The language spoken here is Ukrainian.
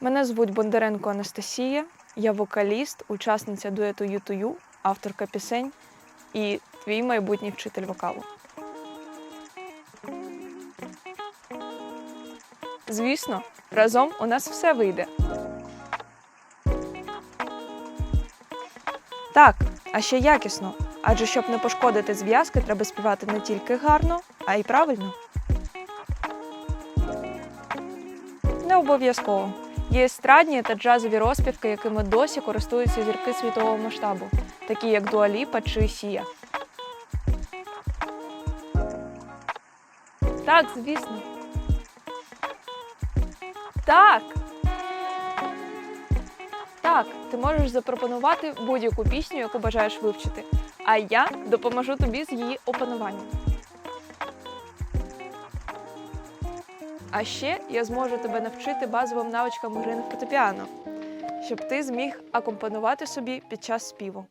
Мене звуть Бондаренко Анастасія, я вокаліст, учасниця дуету Ютую, авторка пісень і твій майбутній вчитель вокалу. Звісно, разом у нас все вийде. Так, а ще якісно. Адже щоб не пошкодити зв'язки, треба співати не тільки гарно, а й правильно. Не обов'язково. Є естрадні та джазові розпівки, якими досі користуються зірки світового масштабу, такі як Дуаліпа чи Сія. Так, звісно. Так. Так, ти можеш запропонувати будь-яку пісню, яку бажаєш вивчити, а я допоможу тобі з її опануванням. А ще я зможу тебе навчити базовим навичкам гри на фортепіано, щоб ти зміг акомпанувати собі під час співу.